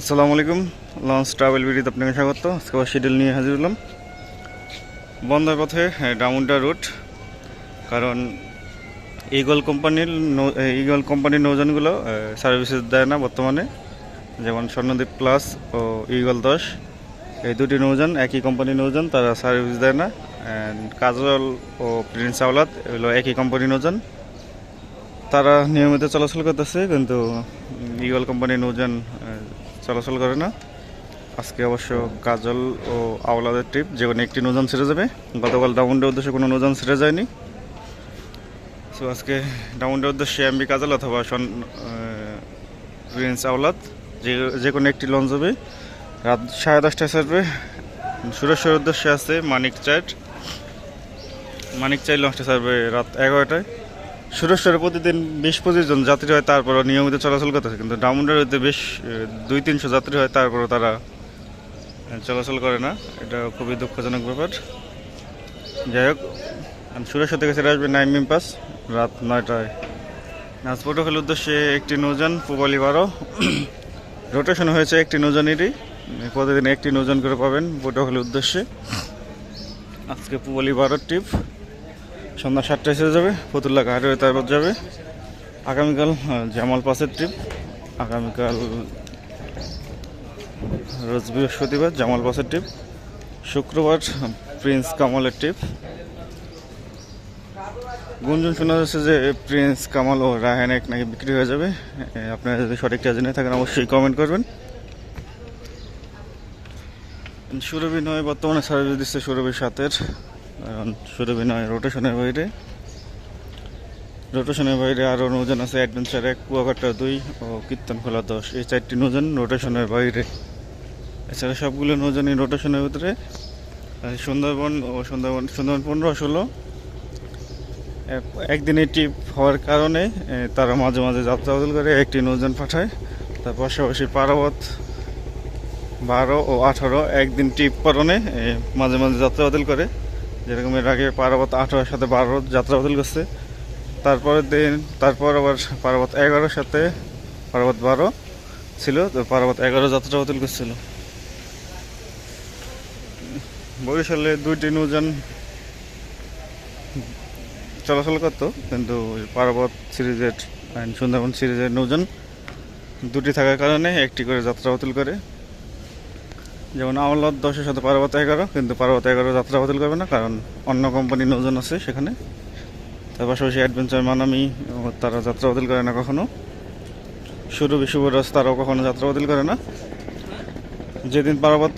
আসসালামু আলাইকুম launch travel বিডিতে আপনাকে স্বাগত। আজকে আবার শিডিউল নিয়ে হাজির হলাম। বন্ধের পথে হ্যাঁ, ডাউনটা রুট কারণ ইগল কোম্পানির ইগল কোম্পানির নৌযানগুলো সার্ভিসেস দেয় না বর্তমানে। যেমন স্বর্ণদ্বীপ প্লাস ও ইগল দশ এই দুটি নৌযান একই কোম্পানির নৌযান তারা সার্ভিস দেয় না। কাজল ও প্রিন্স আওলাদ এগুলো একই কোম্পানির নৌযান। তারা নিয়মিত চলাচল করতেছে কিন্তু ইগল কোম্পানির আহ, চলাচল করে না। আজকে অবশ্য কাজল ও আওলাদের ট্রিপ যে কোনো একটি নৌযান ছেড়ে যাবে। গতকাল ডাউন্ডের উদ্দেশ্যে কোনো নৌযান ছেড়ে যায়নি। সো আজকে ডাউন্ডের উদ্দেশ্যে এমবি কাজল অথবা সন প্রিন্স আওলাদ, যে যে কোনো একটি লঞ্চ হবে। রাত সাড়ে দশটায় ছাড়বে। সুরেশ্বর উদ্দেশ্যে আছে মানিক চাট মানিক চাই লঞ্চটা ছাড়বে রাত এগারোটায়। সুরেশ্বরে প্রতিদিন বিশ পঁচিশ জন যাত্রী হয়, তারপরও নিয়মিত চলাচল করতেছে কিন্তু ডাউনডারিতে বেশ দুই তিনশো যাত্রী হয়, তারপরও তারা চলাচল করে না। এটা খুবই দুঃখজনক ব্যাপার। যাই হোক সুরেশ্বর থেকে সেটা আসবে নাইম পাস, রাত নয়টায়। নাচ পটুখাল উদ্দেশ্যে একটি নৌযান, পুবালি বারো। রোটেশন হয়েছে একটি নৌজানেরই প্রতিদিন একটি নৌযান করে পাবেন পটুখালির উদ্দেশ্যে। আজকে পুবালি বারো ট্রিপ সন্ধ্যা সাতটায় ছেড়ে যাবে, ফতুল্লা ঘাটে তারপর যাবে। আগামীকাল জামাল পাসের ট্রিপ আগামীকাল রোজ বৃহস্পতিবার জামাল পাসের ট্রিপ শুক্রবার প্রিন্স কামালের ট্রিপ গুঞ্জন শোনা যাচ্ছে যে প্রিন্স কামাল ও রায়হান এক নাকি বিক্রি হয়ে যাবে। আপনারা যদি সঠিকটা জেনে থাকেন অবশ্যই কমেন্ট করবেন। সুরভি নয়, বর্তমানে সার্ভিস দিচ্ছে সুরভি সাতের কারণ রোটেশনের বাইরে। রোটেশনের বাইরে আরও নৌজান আছে অ্যাডভেঞ্চার এক কুয়াকাটা দুই ও কীর্তন খোলা দশ। এই চারটি নৌজান রোটেশনের বাইরে। এছাড়া সবগুলো নৌজানই রোটেশনের ভিতরে। সুন্দরবন ও সুন্দরবন সুন্দরবন পনেরো, ষোলো। এক- একদিনে ট্রিপ হওয়ার কারণে তারা মাঝে মাঝে যাত্রা বদল করে, একটি নৌযান পাঠায়। তার পাশাপাশি পারাবত বারো ও আঠারো একদিন ট্রিপ কারণে মাঝে মাঝে যাত্রা বদল করে। যেরকম এর আগে পারাবত আঠারোর সাথে বারো যাত্রা বদল করছে, তারপরের দিন, তারপর আবার পারাবত এগারোর সাথে পারাবত বারো ছিল, তো পারাবত এগারো যাত্রা বদল করছিল। বরিশালে দুইটি নৌযান চলাচল করতো, কিন্তু পারাবত সিরিজের সুন্দরবন সিরিজের নৌযান দুটি থাকার কারণে একটি করে যাত্রা বাতিল করে। যেমন আমলাদ দশের সাথে পার্বত এগারো, কিন্তু পার্বত এগারো যাত্রা বাতিল করবে না, কারণ অন্য কোম্পানির নৌযান আছে সেখানে। তার পাশাপাশি অ্যাডভেঞ্চার মানামি তারা যাত্রা বাতিল করে না কখনো। শুরু বিশুভরাজ তারাও কখনো যাত্রা বাতিল করে না। যেদিন পার্বত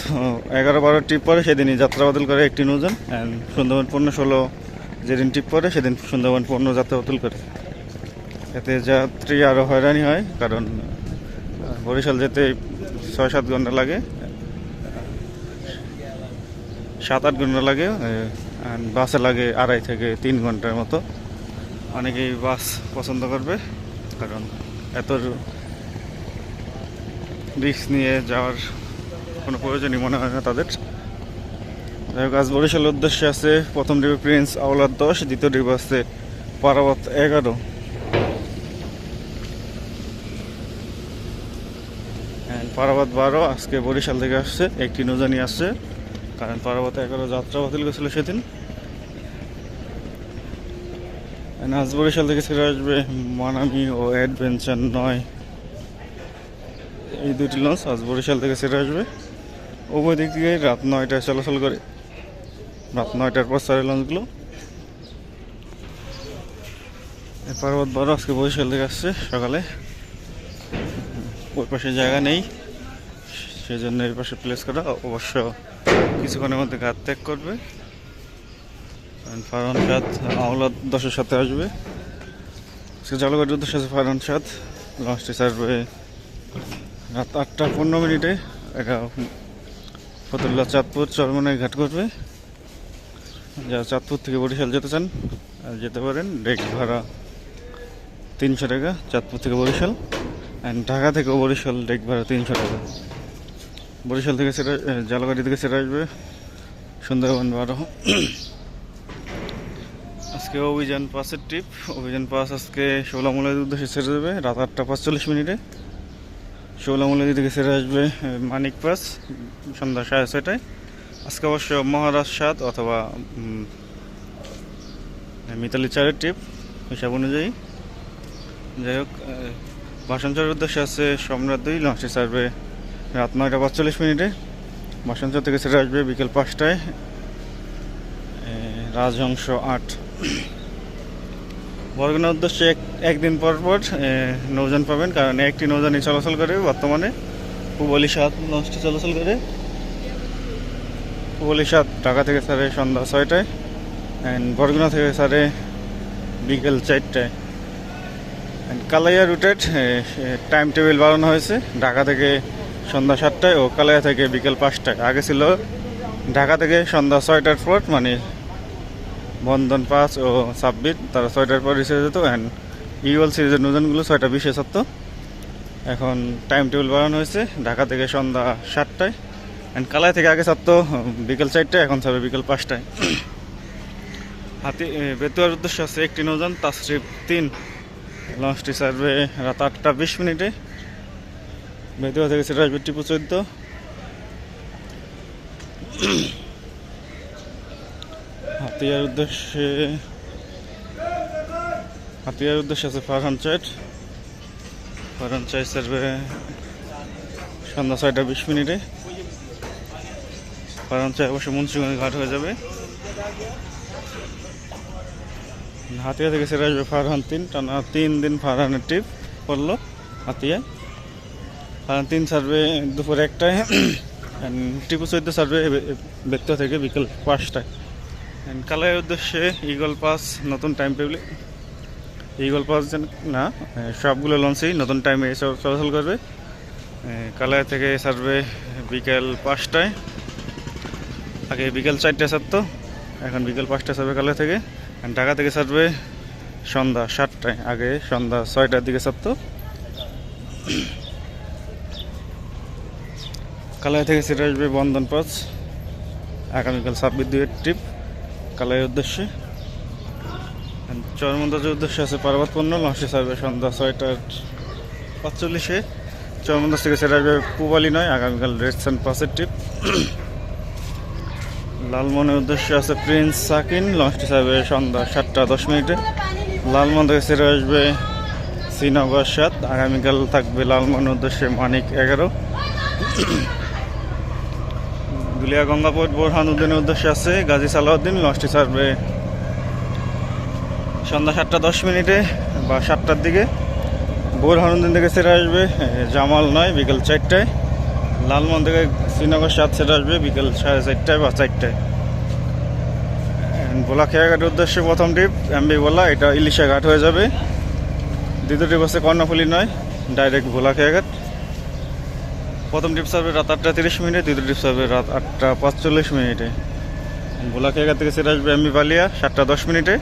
এগারো বারো ট্রিপ পরে সেদিনই যাত্রা বাতিল করে একটি নৌযান অ্যান্ড সুন্দরবন পণ্য ষোলো যেদিন ট্রিপ পরে সেদিন সুন্দরবন পণ্য যাত্রা বাতিল করে। এতে যাত্রী আরও হয়রানি হয়, কারণ বরিশাল যেতে ছয় সাত ঘণ্টা লাগে। সাত আট ঘণ্টা লাগে বাসে লাগে আড়াই থেকে তিন ঘণ্টার মতো। অনেকেই বাস পছন্দ করবে, কারণ এত রিক্স নিয়ে যাওয়ার কোনো প্রয়োজনই মনে হয় না তাদের। যাই হোক, আজ বরিশালের উদ্দেশ্যে আছে, প্রথম ডিবে প্রিন্স আওলাদ দশ, দ্বিতীয় ডিবে আছে পারাবত এগারো। পারাবত বারো, আজকে বরিশাল থেকে আসছে, একটি নৌজানি আসছে। কারণ পারাবত এগারো যাত্রা বাতিল করেছিল সেদিন। আজ বরিশাল থেকে ছেড়ে আসবে মানামি ও অ্যাডভেঞ্চার নয়। এই দুটি লঞ্চ আজ বরিশাল থেকে ছেড়ে আসবে। উভয় দিক থেকে রাত নয়টায় চলাচল করে। রাত নয়টার পর সারে লঞ্চগুলো। পার্বত বারো আজকে বরিশাল থেকে আসছে সকালে। ওই পাশে জায়গা নেই। সেজন্য এই পাশে প্লেস করা। অবশ্য কিছুক্ষণের মধ্যে ঘাট ত্যাগ করবে। ফারহান সাদ আওলাদ দশের সাথে আসবে। জলগড়ের উদ্দেশ্যে আছে ফারহান সাদ লঞ্চটি ছাড়বে রাত আটটা পনেরো মিনিটে। এটা ফতুল্লা চাঁদপুর চরমনায় ঘাট করবে। যারা চাঁদপুর থেকে বরিশাল যেতে চান, আর যেতে পারেন ডেক ভাড়া তিনশো টাকা, চাঁদপুর থেকে বরিশাল। অ্যান্ড ঢাকা থেকেও বরিশাল ডেক ভাড়া তিনশো টাকা। বরিশাল থেকে সেটা জালগাড়ি থেকে সেটা আসবে। সুন্দরবন বারো। আজকে অভিযান পাসের ট্রিপ অভিযান পাস আজকে ষোলামূলের উদ্দেশ্যে ছেড়ে দেবে। রাত আটটা পাঁচচল্লিশ মিনিটে। ষোলামূলী থেকে সেরে আসবে মানিক পাস সন্ধ্যা সাড়ে ছয়টায়। আজকে অবশ্য মহারাজ সাত অথবা মিতালি চারের ট্রিপ হিসাব অনুযায়ী। যাই হোক আহ, ভাষণচরের উদ্দেশ্যে আছে সম্রাট দুই লঞ্চে ছাড়বে রাত নয়টা পাঁচচল্লিশ মিনিটে ভাষণচর থেকে ছেড়ে আসবে বিকেল পাঁচটায় রাজহংস আট। বরগুনার উদ্দেশ্যে এক, একদিন পর পর নৌযান পাবেন, কারণ একটি নৌযানই চলাচল করে বর্তমানে। পুবলি সাত লঞ্চটি চলাচল করে। পুবলি সাত, ঢাকা থেকে ছাড়ে সন্ধ্যা ছয়টায় অ্যান্ড বরগুনা থেকে ছাড়ে বিকেল চারটায়। And কালাইয়া রুটের টাইম টেবিল বাড়ানো হয়েছে। ঢাকা থেকে সন্ধ্যা সাতটায় ও কালাইয়া থেকে বিকেল পাঁচটায়। আগে ছিল ঢাকা থেকে সন্ধ্যা ছয়টার পর মানে বন্ধন পাঁচ ও ছাব্বিশ, তারা ছয়টার পর রিসে যেত অ্যান্ড ইগল সিরিজের নতুনগুলো ছয়টা বিশে সত্য। এখন টাইম টেবিল বাড়ানো হয়েছে ঢাকা থেকে সন্ধ্যা সাতটায়। অ্যান্ড কালাই থেকে আগে ছাড়তো বিকেল চারটায়, এখন ছাড়বে বিকেল পাঁচটায়। হাতি বেতুয়ার উদ্দেশ্য আছে একটি নৌযান, তাসরিফ তিন। লঞ্চটি ছাড়বে রাত আটটা বিশ মিনিটে। বেতুয়া থেকে সেটা টিপু চোদ্দ। হাতিয়ার উদ্দেশ্যে হাতিয়ার উদ্দেশ্যে আছে ফারহান চাইট। ফারহান চাইট ছাড়বে সন্ধ্যা ছয়টা বিশ মিনিটে। ফারহান চাই অবশ্য মুন্সিগঞ্জ ঘাট হয়ে যাবে। হাতিয়া থেকে সেটা আসবে ফারহান তিন, টানা তিন দিন ফারহানের ট্রিপ করল হাতিয়ায় তিন সার্ভে, দুপুর একটায় টিপু চৈদ্দ সার্ভে বেত্তা থেকে বিকেল পাঁচটায়। And কালাইয়ের উদ্দেশ্যে ইগল পাস নতুন টাইম টেবিলে ইগল পাস যেন না সবগুলো লঞ্চেই নতুন টাইমে এসব চলাচল করবে। কালাইয়া থেকে সার্ভে বিকেল পাঁচটায়। আগে বিকেল চারটায় ছাড়তো এখন বিকেল পাঁচটায় ছাড়বে কালাইয়া থেকে। ঢাকা থেকে ছাড়বে সন্ধ্যা সাতটায়, আগে সন্ধ্যা ছয়টার দিকে ছাড়তো কালাই থেকে সেটা আসবে বন্ধন পাঁচ। আগামীকাল ছাব্বিশ দুইয়ের ট্রিপ কালাইয়ের উদ্দেশ্যে। চরমন্দাজের উদ্দেশ্যে আছে পার্বত পণ্য, লঞ্চে ছাড়বে সন্ধ্যা ছয়টার পাঁচচল্লিশে। চরমন্দাজ থেকে সেটা আসবে পুবালি নয়, আগামীকাল রেস্টার্ন পাসের ট্রিপ লালমনের উদ্দেশ্যে আছে প্রিন্স সাকিন লঞ্চটি ছাড়বে সন্ধ্যা সাতটা দশ মিনিটে। লালমন থেকে সেরে আসবে শ্রীনগর সাত, আগামীকাল থাকবে লালমনের উদ্দেশ্যে মানিক এগারো। দুলিয়া গঙ্গাপুর বোরহান উদ্দিনের উদ্দেশ্যে আছে। গাজী সালাউদ্দিন লঞ্চটি ছাড়বে সন্ধ্যা সাতটা দশ মিনিটে বা সাতটার দিকে। বোরহান উদ্দিন থেকে সেরে আসবে জামাল নয়, বিকেল চারটায়। লালমন থেকে শ্রীনগর সাত সেরে আসবে, বিকেল সাড়ে চারটায় বা চারটায়। ভোলা খেয়াঘাটের উদ্দেশ্যে প্রথম ট্রিপ এমবি ভোলা, এটা ইলিশা ঘাট হয়ে যাবে। দ্বিতীয় ট্রিপ হচ্ছে কর্ণফুলি নয় ডাইরেক্ট ভোলা খেয়াঘাট প্রথম ট্রিপ সার্ভে রাত আটটা তিরিশ মিনিটে, দ্বিতীয় ট্রিপ সার্ভে রাত আটটা পাঁচচল্লিশ মিনিটে। ভোলা খেয়াঘাট থেকে সেরে আসবে এমবি বালিয়া, সাতটা দশ মিনিটে।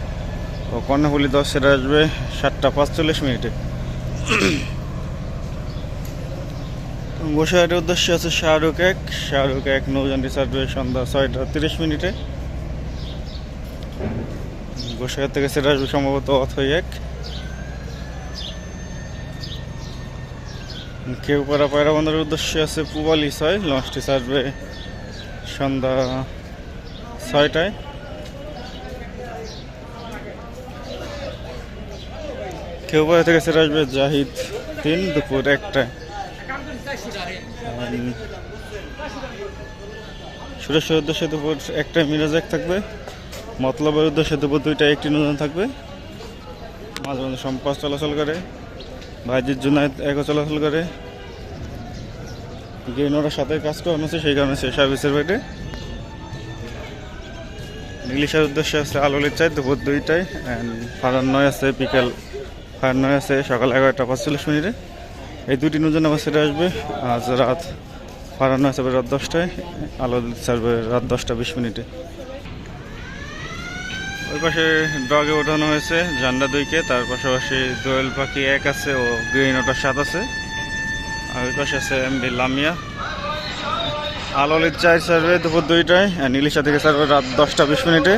ও কর্ণফুলি দশ সেরে আসবে সাতটা পাঁচচল্লিশ মিনিটে। গোসাইটের উদ্দেশ্যে আছে শাহরুখ এক। শাহরুখ এক নৌজানটি সার্ভে সন্ধ্যা ছয়টা তিরিশ মিনিটে। গোসাইহাট থেকে সেটা আসবে সম্ভবত অথই এক। কেউ পাড়া পায়রা বন্দরের উদ্দেশ্যে আছে পুবালি ছয়, লঞ্চটি ছাড়বে সন্ধ্যা ছয়টায়। কেউ পাড়া থেকে সেটা আসবে? জাহিদ তিন, দুপুর একটায়। সুরেশের উদ্দেশ্যে দুপুর একটা মিরাজ এক থাকবে। মতলবের উদ্দেশ্যে দুপুর দুইটা একটি নতুন থাকবে। মাঝে মাঝে সম্পাস চলাচল করে। ভাইজির জুনায়দ একও চলাচল করে। গেইনোর সাথে কাজ করানো আছে সেই কারণে সে সার্ভিসের বাইরে। ইংলিশের উদ্দেশ্যে আছে আলোলির চাই, দুপুর দুইটায় অ্যান্ড ফারান নয় আছে, বিকেল ফারান নয় আছে, সকাল এগারোটা পাঁচচল্লিশ মিনিটে। এই দুটি নতুন আবার সেটা আসবে। আজ রাত ফারান নয় আসবে রাত দশটায়। আলো ছাড়বে রাত দশটা বিশ মিনিটে। ওই পাশে ডগে ওঠানো হয়েছে ঝান্ডা দুইকে, তার পাশাপাশি দোয়েল পাখি এক আছে, ও গ্রিন ওটার সাত আছে। আর ওই পাশে আছে এমবি লামিয়া। আলোলির চায় সার্ভে দুপুর দুইটায় অ্যান্ড ইলিশা থেকে সার্ভে রাত দশটা বিশ মিনিটে।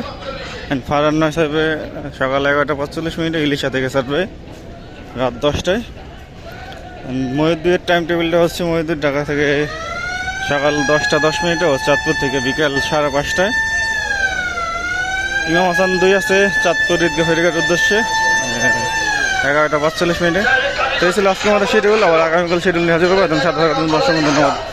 অ্যান্ড ফারান নয় সার্ভে সকাল এগারোটা পাঁচচল্লিশ মিনিটে ইলিশা থেকে সার্ভে রাত দশটায়। মহিউদ্দিনের টাইম টেবিলটা হচ্ছে মহিউদ্দিন ঢাকা থেকে সকাল দশটা দশ মিনিটে ও চাঁদপুর থেকে বিকাল সাড়ে পাঁচটায়। ইমাম হাসান দুই আছে চাঁদপুর ঈদগাহ ফেরিঘাট উদ্দেশ্যে। আহ, এগারোটা পাঁচচল্লিশ মিনিটে। তো এই ছিল আজকে আমাদের শিডিউল আবার আগামীকাল শিডিউল নিয়ে হাজির করব একদম সাত ধন্যবাদ।